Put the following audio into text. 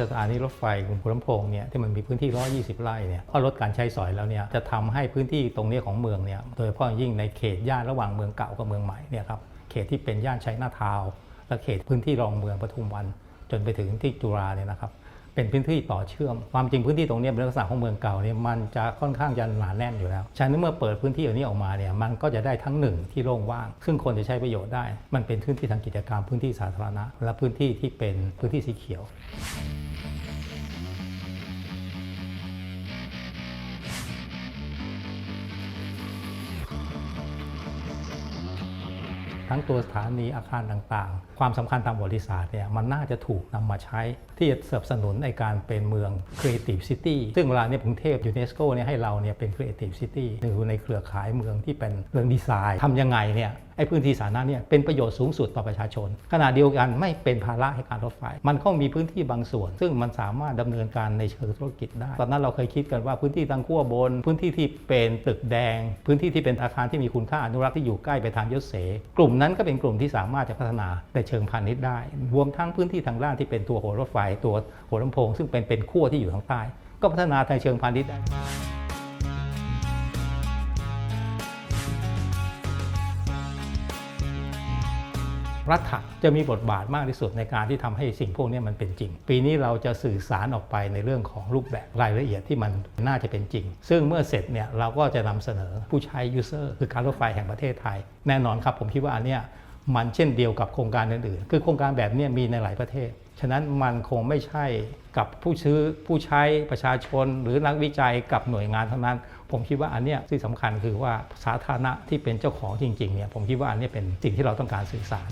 สถานีรถไฟกรุงหัวลำโพงเนี่ยที่มันมีพื้นที่ 120 ไร่เนี่ยก็ลดการใช้สอยแล้วเนี่ยจะทำให้พื้นที่ตรงนี้ของเมืองเนี่ยโดยเฉพาะยิ่งในเขตย่านระหว่างเมืองเก่ากับเมืองใหม่เนี่ยครับเขตที่เป็นย่านใชัยนาทาวและเขตพื้นที่รองเมืองปทุมวัน จนไปถึงที่จุฬาเนี่ยนะครับเป็นพื้นที่ต่อเชื่อม ความจริงพื้นที่ตรงนี้เป็นลักษณะของเมืองเก่าเนี่ยมันจะค่อนข้างจะหนาแน่นอยู่แล้วฉะนั้นเมื่อเปิดพื้นที่เหล่านี้ออกมาเนี่ยมันก็จะได้ทั้งหนึ่งที่โล่งว่าง ซึ่งคนจะใช้ประโยชน์ได้ มันเป็นพื้นที่ทางกิจกรรมพื้นที่สาธารณะ และพื้นที่ที่เป็นพื้นที่สีเขียว ทั้งตัวสถานีอาคารต่างๆ ความสำคัญทางประวัติศาสตร์เนี่ยมันน่าจะถูกนำมาใช้ ที่จะสนับสนุนในการเป็นเมือง Creative City ซึ่งเวลาเนี่ยกรุงเทพยูเนสโกเนี่ยให้เราเนี่ยเป็น Creative City หรือในเครือข่ายเมืองที่เป็นเมืองดีไซน์ทำยังไงเนี่ย ไอ้พื้นที่สาธารณะเนี่ยเป็นประโยชน์สูงสุดต่อประชาชน ขณะเดียวกันไม่เป็นภาระให้การรถไฟ มันก็มีพื้นที่บางส่วน ซึ่งมันสามารถดำเนินการในเชิงธุรกิจได้ ตอนนั้นเราเคยคิดกันว่าพื้นที่ทางขั้วบน พื้นที่ที่เป็นตึกแดง พื้นที่ที่เป็นอาคารที่มีคุณค่าอนุรักษ์ที่อยู่ใกล้ไปทางยศเส กลุ่มนั้นก็เป็นกลุ่มที่สามารถจะพัฒนาในเชิงพาณิชย์ได้ รวมทั้งพื้นที่ทางด้านที่เป็นตัวหัวรถไฟ ตัวหัวลำโพง ซึ่งเป็นเป็นขั้วที่อยู่ทางใต้ ก็พัฒนาในเชิงพาณิชย์ได้ รัฐจะมีบทบาทมากที่สุดในการที่ทำให้สิ่งพวกนี้มันเป็นจริง ปีนี้เราจะสื่อสารออกไปในเรื่องของรูปแบบรายละเอียดที่มันน่าจะเป็นจริง ซึ่งเมื่อเสร็จเนี่ยเราก็จะนำเสนอผู้ใช้ยูเซอร์คือการรถไฟแห่งประเทศไทย แน่นอนครับผมคิดว่าอันเนี้ย มันเช่นเดียวกับโครงการอื่นๆ คือโครงการแบบนี้มีในหลายประเทศ ฉะนั้นมันคงไม่ใช่กับผู้ซื้อผู้ใช้ประชาชน หรือนักวิจัยกับหน่วยงานเท่านั้น ผมคิดว่าอันเนี้ยที่สำคัญคือว่าสาธารณะที่เป็นเจ้าของจริงๆเนี่ยผมคิดว่าอันนี้เป็นสิ่งที่เราต้องการสื่อสาร